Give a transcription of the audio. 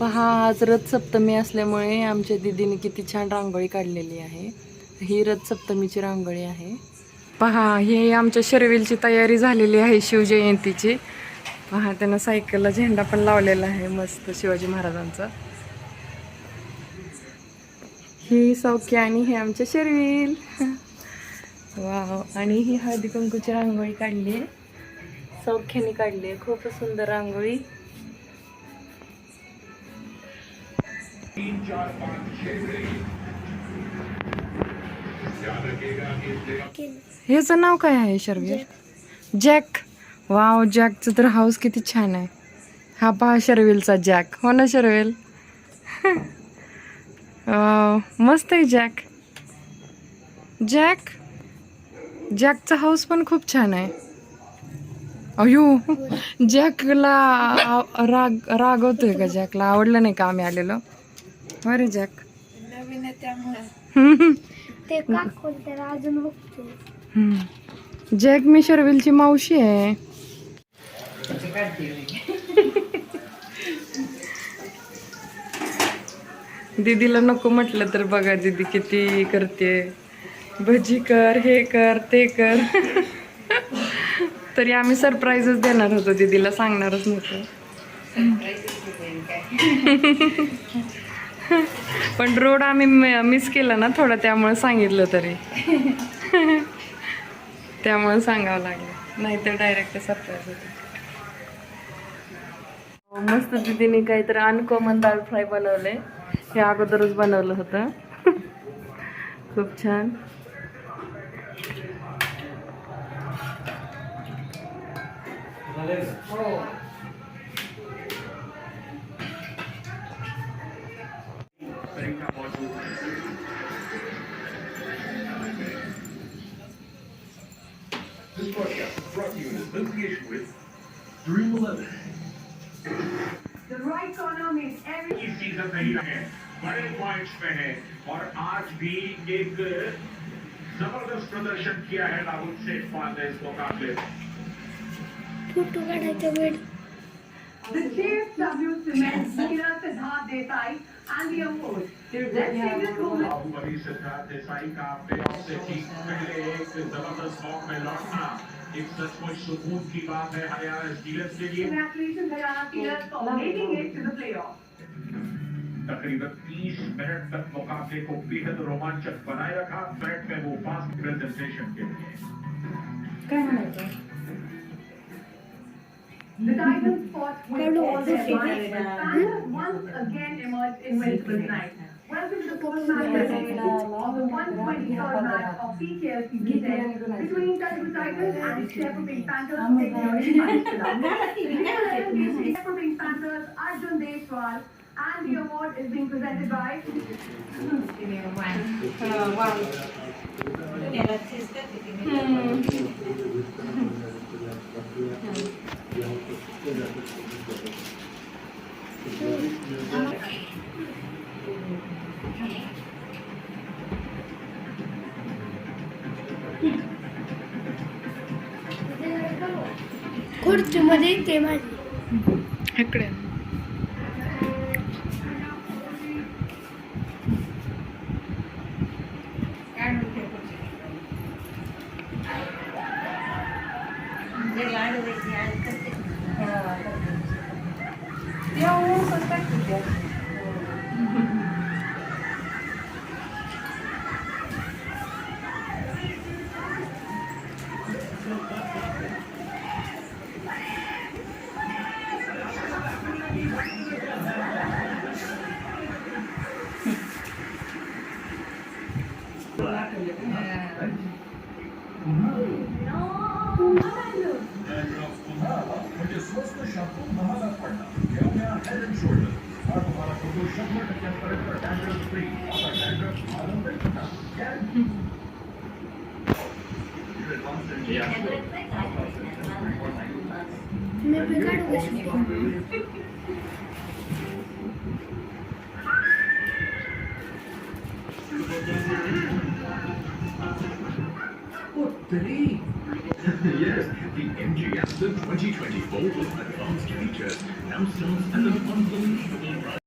पहा आज रथ सप्तमी असल्यामुळे आमच्या दिदीने किती छान रांगोळी काढलेली आहे. ही रथ सप्तमीची रांगोळी आहे. पहा ही आमच्या शर्विलची तयारी झालेली आहे शिवजयंतीची. पहा त्यांना सायकलला झेंडा पण लावलेला आहे मस्त शिवाजी महाराजांचा. ही सौख्य आणि हे आमच्या शर्विल. वाव आणि ही हळदी कुंकूची रांगोळी काढली आहे. सौख्याने काढली आहे. खूपच सुंदर रांगोळी. ह्याचं नाव काय आहे शर्वीर? जॅक. वाव जॅकचं तर हाऊस किती छान आहे. हा पहा शर्विलचा जॅक. हो ना शर्विल? मस्त आहे जॅक. जॅक? जॅकचा हाऊस पण खूप छान आहे. अयो जॅकला राग रागवतोय का जॅकला? आवडलं नाही का आम्ही आलेलो? अरे जॅक नवीन आहे त्यामुळे. हम्म. ते अजून बघतो. हम्म. जॅक मी शर्विलची मावशी आहे. दीदीला नको म्हटलं तर बघा दीदी किती करते. भजी कर हे कर ते कर. तरी आम्ही सरप्राईजच देणार होतो दीदीला सांगणारच नव्हतं. पण रोड आम्ही मिस केला ना थोडा त्यामुळे सांगितलं तरी. त्यामुळे सांगावं लागलं. नाहीतर डायरेक्ट सरप्राईज होतं. हो, मस्त दीदीने काहीतरी अनकॉमन दाल फ्राय बनवले. हे अगोदरच बनवलं होतं. खूप छान. हो podcast is brought to you in association with Dream 11. The right corner means every is season नहीं रहे बड़े पॉइंट्स पे है और आज भी एक जबरदस्त प्रदर्शन किया है राहुल सेठपाल ने इस मुकाबले में photo the JFW Cement Kira Siddharth Desai and the award. Let's take this moment. Baahubali Siddharth Desai का ऑफ से ठीक पहले एक जबरदस्त मौक में लौटना एक सचमुच सुकून की बात है हरियाणा स्टीलर्स के लिए Congratulations, Haryana Steelers, for making it to the playoffs. तकरीबन 30 मिनट तक मुकाबले को बेहद रोमांचक बनाए रखा बैट में वो फास्ट प्रेजेंटेशन के लिए काय म्हणायचं Welcome to the fourth match the 124 match of PKL season between Telugu Tigers and Sheffield Pink Panthers. Sheffield Pink Panthers, Arjun Deswal, and the award is being presented by. Me uh, one. One. खुर्चीमध्ये ते माझी इकडे म्हणजे स्वस्त shampoo महागात पडणार घेऊया head and shoulder हा तुम्हाला करतो शंभर टक्क्यांपर्यंत डॅन्ड्रफ फ्री आता डॅन्ड्रफ आनंद करणार What day? yes, the MGS 2024 with Advanced Features now starts at an unbelievable price.